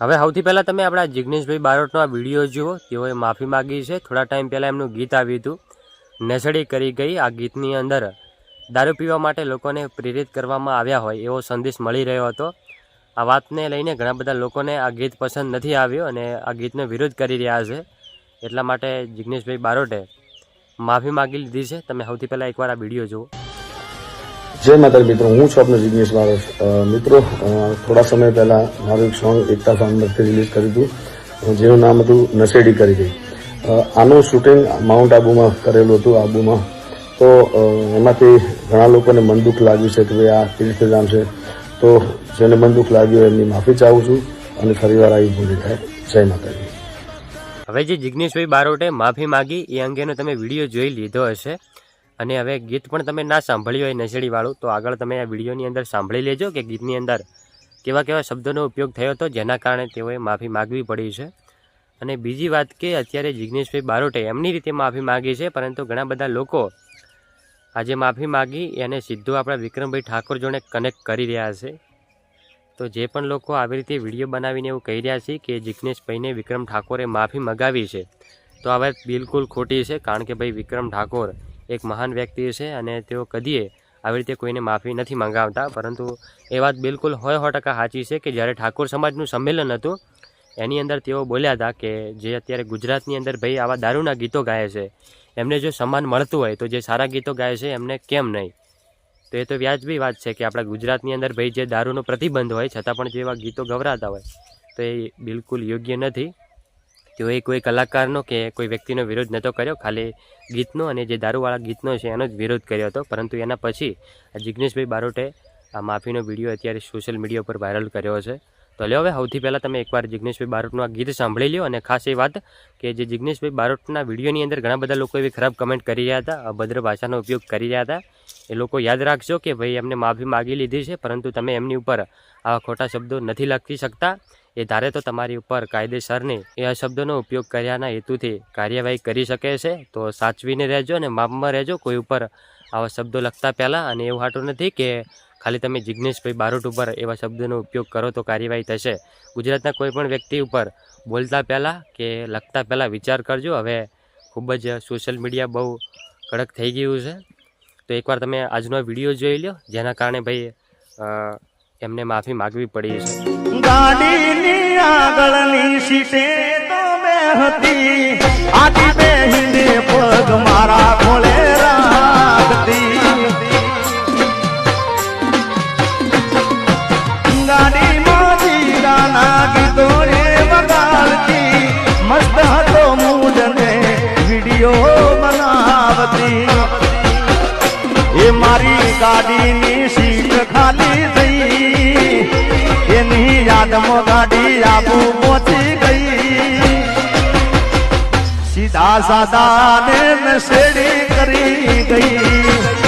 હવે સૌથી પહેલાં તમે આપણા જિગ્નેશભાઈ બારોટનો આ વીડિયો જુઓ. તેઓએ માફી માગી છે. થોડા ટાઈમ પહેલાં એમનું ગીત આવ્યું હતું. નસડી કરી ગઈ આ ગીતની અંદર. દારૂ પીવા માટે લોકોને પ્રેરિત કરવામાં આવ્યા હોય એવો સંદેશ મળી રહ્યો હતો. આ વાતને લઈને ઘણા બધા લોકોને આ ગીત પસંદ નથી આવ્યું અને આ ગીતનો વિરોધ કરી રહ્યા છે. એટલા માટે જિગ્નેશભાઈ બારોટે માફી માગી લીધી છે. તમે સૌથી પહેલાં એકવાર આ વીડિયો જુઓ. જય માતા મિત્રો, હું છું આપનો જિગ્નેશ બારોટ મિત્રો થોડા સમય પહેલા મારું એક સોંગ એકતા ફાઉન્ડરથી રિલીઝ કર્યું હતું જેનું નામ હતું નશેડી કરી ગઈ આનું શૂટિંગ માઉન્ટ આબુમાં કરેલું હતું આબુમાં તો એમાંથી ઘણા લોકોને મન દુઃખ લાગ્યું છે કે ભાઈ આ તીર્થધામ છે તો, જેને મન દુઃખ લાગ્યું એમની માફી ચાહું છું અને ફરીવાર આવી ભૂલી થાય. જય માતાજી. હવે જે જિગ્નેશભાઈ બારોટે માફી માગી, એ અંગેનો તમે વીડિયો જોઈ લીધો હશે. અને હવે ગીત પણ તમે ના સાંભળ્યું હોય નશેડીવાળું, તો આગળ તમે આ વિડીયોની અંદર સાંભળી લેજો કે ગીતની અંદર કેવા કેવા શબ્દોનો ઉપયોગ થયો હતો, જેના કારણે તેઓએ માફી માગવી પડી છે. અને બીજી વાત કે અત્યારે જિગ્નેશભાઈ બારોટે એમની રીતે માફી માગી છે, પરંતુ ઘણા બધા લોકો આજે માફી માગી એને સીધું આપણા વિક્રમભાઈ ઠાકોર જોડે કનેક્ટ કરી રહ્યા છે. તો જે પણ લોકો આવી રીતે વીડિયો બનાવીને એવું કહી રહ્યા છે કે જિગ્નેશભાઈને વિક્રમ ઠાકોરે માફી મગાવી છે, તો આ વાત બિલકુલ ખોટી છે, કારણ કે ભાઈ વિક્રમ ઠાકોર એક મહાન વ્યક્તિ છે અને તેઓ કદીએ આવી રીતે કોઈને માફી નથી મંગાવતા પરંતુ એ વાત બિલકુલ હોય સો ટકા સાચી છે કે જ્યારે ઠાકોર સમાજનું સંમેલન હતું, એની અંદર તેઓ બોલ્યા હતા કે જે અત્યારે ગુજરાતની અંદર ભાઈ આવા દારૂના ગીતો ગાય છે, એમને જો સન્માન મળતું હોય તો જે સારા ગીતો ગાય છે એમને કેમ નહીં? તો એ તો વ્યાજબી વાત છે કે આપણા ગુજરાતની અંદર ભાઈ જે દારૂનો પ્રતિબંધ હોય, છતાં પણ જેવા ગીતો ગવરાતા હોય. તો એ બિલકુલ યોગ્ય નથી. તેઓએ કોઈ કલાકારનો કે કોઈ વ્યક્તિનો વિરોધ નહોતો કર્યો, ખાલી ગીતનો અને જે દારૂવાળા ગીતનો છે એનો જ વિરોધ કર્યો હતો. પરંતુ એના પછી જિગ્નેશભાઈ બારોટે આ માફીનો વીડિયો અત્યારે સોશિયલ મીડિયા ઉપર વાયરલ કર્યો છે. તો લ્યો હવે સૌથી પહેલાં તમે એકવાર જિગ્નેશભાઈ બારોટનું આ ગીત સાંભળી લ્યો. અને ખાસ એ વાત કે જે જિગ્નેશભાઈ બારોટના વિડીયોની અંદર ઘણા બધા લોકો એવી ખરાબ કમેન્ટ કરી રહ્યા હતા, અભદ્ર ભાષાનો ઉપયોગ કરી રહ્યા હતા. એ લોકો યાદ રાખજો કે ભાઈ એમને માફી માગી લીધી છે, પરંતુ તમે એમની ઉપર આવા ખોટા શબ્દો નથી લખી શકતા. એ ધારે તો તમારી ઉપર કાયદેસરની એ આ શબ્દોનો ઉપયોગ કર્યાના હેતુથી કાર્યવાહી કરી શકે છે. તો સાચવીને રહેજો અને માપમાં રહેજો. કોઈ ઉપર આવા શબ્દો લખતા પહેલાં અને એવું હાટું નથી કે ખાલી તમે જિજ્ઞેશભાઈ બારોટ ઉપર એવા શબ્દોનો ઉપયોગ કરો તો કાર્યવાહી થશે. ગુજરાતના કોઈ પણ વ્યક્તિ ઉપર બોલતા પહેલાં કે લખતા પહેલાં વિચાર કરજો. હવે ખૂબ જ સોશિયલ મીડિયા બહુ કડક થઈ ગયું છે. તો એકવાર તમે આજનો વીડિયો જોઈ લો જેના કારણે ભાઈ એમને માફી માગવી પડી છે. ગાડીની આગળની સીટે તો મેં હતી. ગાડીની સીટ ખાલી થઈ. એની યાદમાં ગાડી આબુ પહોંચી ગઈ. સીધા સાદા ને નશેડી કરી ગઈ.